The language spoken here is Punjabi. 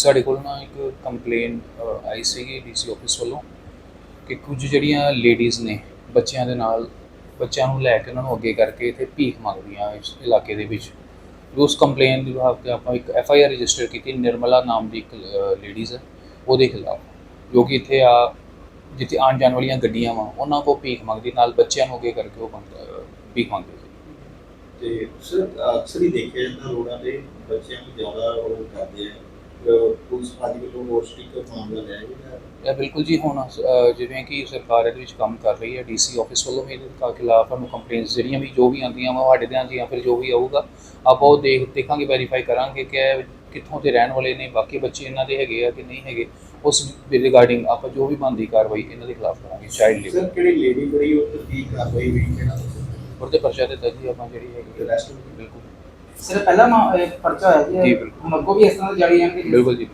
ਸਾਡੇ ਕੋਲ ਨਾ ਇੱਕ ਕੰਪਲੇਨ ਆਈ ਸੀਗੀ ਡੀਸੀ ਆਫਿਸ ਵੱਲੋਂ ਕਿ ਕੁਝ ਜਿਹੜੀਆਂ ਲੇਡੀਜ਼ ਨੇ ਬੱਚਿਆਂ ਦੇ ਨਾਲ, ਬੱਚਿਆਂ ਨੂੰ ਲੈ ਕੇ ਉਹਨਾਂ ਨੂੰ ਅੱਗੇ ਕਰਕੇ ਇੱਥੇ ਭੀਖ ਮੰਗਦੀਆਂ ਇਸ ਇਲਾਕੇ ਦੇ ਵਿੱਚ। ਉਸ ਕੰਪਲੇਨ ਦੇ ਵਿਭਾਗ ਤੇ ਆਪਾਂ ਇੱਕ ਐਫ ਆਈ ਆਰ ਰਜਿਸਟਰ ਕੀਤੀ, ਨਿਰਮਲਾ ਨਾਮ ਦੀ ਇੱਕ ਲੇਡੀਜ਼ ਹੈ, ਉਹਦੇ ਖਿਲਾਫ। ਜੋ ਕਿ ਇੱਥੇ ਆ, ਜਿੱਥੇ ਆਉਣ ਜਾਣ ਵਾਲੀਆਂ ਗੱਡੀਆਂ ਵਾ, ਉਹਨਾਂ ਕੋਲ ਭੀਖ ਮੰਗਦੀ, ਨਾਲ ਬੱਚਿਆਂ ਨੂੰ ਅੱਗੇ ਕਰਕੇ ਉਹ ਮੰਗ- ਭੀਖ ਮੰਗਦੇ ਸੀ। ਤੇ ਅਕਸਰ ਹੀ ਦੇਖਿਆ ਜਾਂਦਾ ਰੋਡਾਂ ਤੇ ਬੱਚਿਆਂ ਨੂੰ ਜ਼ਿਆਦਾ ਉਹ ਕਰਦੇ ਆ। ਪੁਲਿਸ ਪਾਰਟੀ ਵੱਲੋਂ ਹੋਰ ਸਟਿੱਕਰ ਮਾਮਲਾ ਲਿਆ ਗਿਆ ਇਹ ਬਿਲਕੁਲ ਜੀ ਹੁਣ ਅ, ਜਿਵੇਂ ਕਿ ਸਰਕਾਰ ਇਹਦੇ ਵਿੱਚ ਕੰਮ ਕਰ ਰਹੀ ਹੈ ਡੀਸੀ ਆਫਿਸ ਵੱਲੋਂ ਵੀ ਇਹਦੇ ਖਾ- ਖਿਲਾਫ ਸਾਨੂੰ ਕੰਪਲੇਂਟਸ ਜਿਹੜੀਆਂ ਵੀ ਜੋ ਵੀ ਆਉਂਦੀਆਂ ਵਾ ਸਾਡੇ ਧਿਆਨ 'ਚ ਜਾਂ ਫਿਰ ਜੋ ਵੀ ਆਊਗਾ ਆਪਾਂ ਉਹ ਦੇਖ ਦੇਖਾਂਗੇ ਵੈਰੀਫਾਈ ਕਰਾਂਗੇ ਕਿ ਇਹ ਕਿੱਥੋਂ ਦੇ ਰਹਿਣ ਵਾਲੇ ਨੇ ਬਾਕੀ ਬੱਚੇ ਇਹਨਾਂ ਦੇ ਹੈਗੇ ਆ ਕਿ ਨਹੀਂ ਹੈਗੇ ਉਸ ਰਿਗਾਰਡਿੰਗ ਆਪਾਂ ਜੋ ਵੀ ਬਣਦੀ ਕਾਰਵਾਈ ਇਹਨਾਂ ਦੇ ਖਿਲਾਫ ਕਰਾਂਗੇ ਚਾਈਲਡ ਲੇਬਰ ਸਰ ਕਿਹੜੀ ਲੇਡੀ ਜਿਹੜੀ ਉਹ ਤਸਦੀਕ ਕਾਰਵਾਈ ਹੋਈ ਕਿਹੜਾ ਉਹਦੇ ਪਰਚਾ ਤੇ ਦਰਜ ਆਪਾਂ ਜਿਹੜੀ ਹੈਗੀ Arrest ਬਿਲਕੁਲ। ਸਿਰ ਪਹਿਲਾ ਮਾ- ਇਹ ਪਰਚਾ ਹੋਇਆ ਜੀ, ਜੀ ਬਿਲਕੁਲ। ਹੁਣ ਅੱਗੋਂ ਵੀ ਇਸ ਤਰ੍ਹਾਂ ਦੀ ਜਾਰੀ ਜਾਂਦੀ ਬਿਲਕੁਲ ਜੀ